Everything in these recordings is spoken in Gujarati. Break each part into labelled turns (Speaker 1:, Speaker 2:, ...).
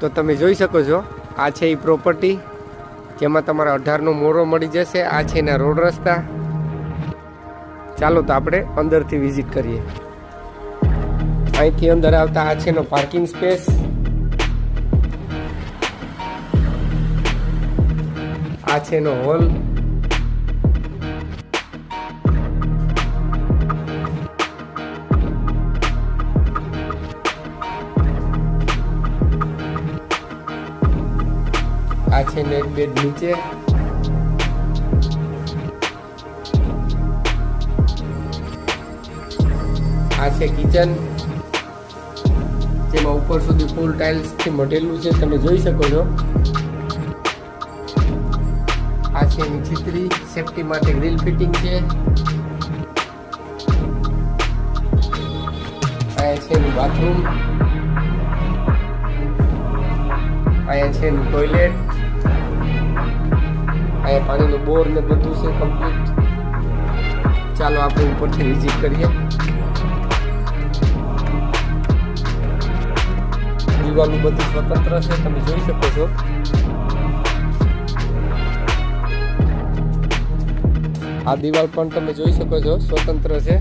Speaker 1: તો તમે જોઈ શકો છો, આ છે એ પ્રોપર્ટી જેમાં તમારા અઢારનો મોરો મળી જશે, આ છે એના રોડ રસ્તા. ચાલો તો આપણે અંદરથી વિઝિટ કરીએ. અહીંથી અંદર આવતા આ છે એનો પાર્કિંગ સ્પેસ આ છે એનો હોલ છે ને એક બેડ નીચે. આ છે કિચન જેમાં ઉપર સુધી ફૂલ ટાઇલ્સથી મઢેલું છે. તમે જોઈ શકો છો. આ છે એની છિત્રી સેફટી માટે ગ્રીલ ફિટિંગ છે. અહીંયા છે એનું બાથરૂમ અહીંયા છે એનું ટોયલેટ અહીંયા પાણીનું બોર ને બધું છે કમ્પ્લીટ ચાલો આપણે ઉપરથી વિઝિટ કરીએ. દિવાલનું બધું સ્વતંત્ર છે, તમે જોઈ શકો છો. આ દિવાલ પણ તમે જોઈ શકો છો, સ્વતંત્ર છે.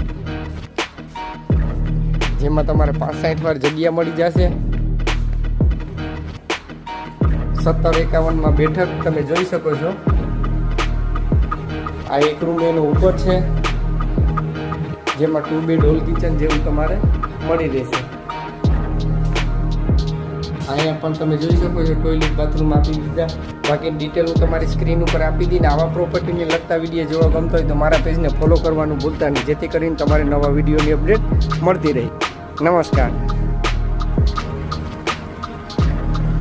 Speaker 1: જેમાં તમારે પાંચ સાઠ વાર જગ્યા મળી જશે. સત્તર એકાવનમાં બેઠક તમે જોઈ શકો છો. આ એક રૂમ એનો ઉપર છે, જેમાં ટુ બેડ હોલ કિચન જેવું તમારે મળી રહેશે. અહીંયા પણ તમે જોઈ શકો છો ટોયલેટ બાથરૂમ આપી દીધા. બાકી ડિટેલ હું તમારી સ્ક્રીન ઉપર આપી દઈને આવા પ્રોપર્ટીને લગતા વીડિયો જોવા ગમતો હોય તો મારા પેજને ફોલો કરવાનું ભૂલતા નહીં. જેથી કરીને તમારે નવા વિડીયોની અપડેટ મળતી રહે. નમસ્કાર.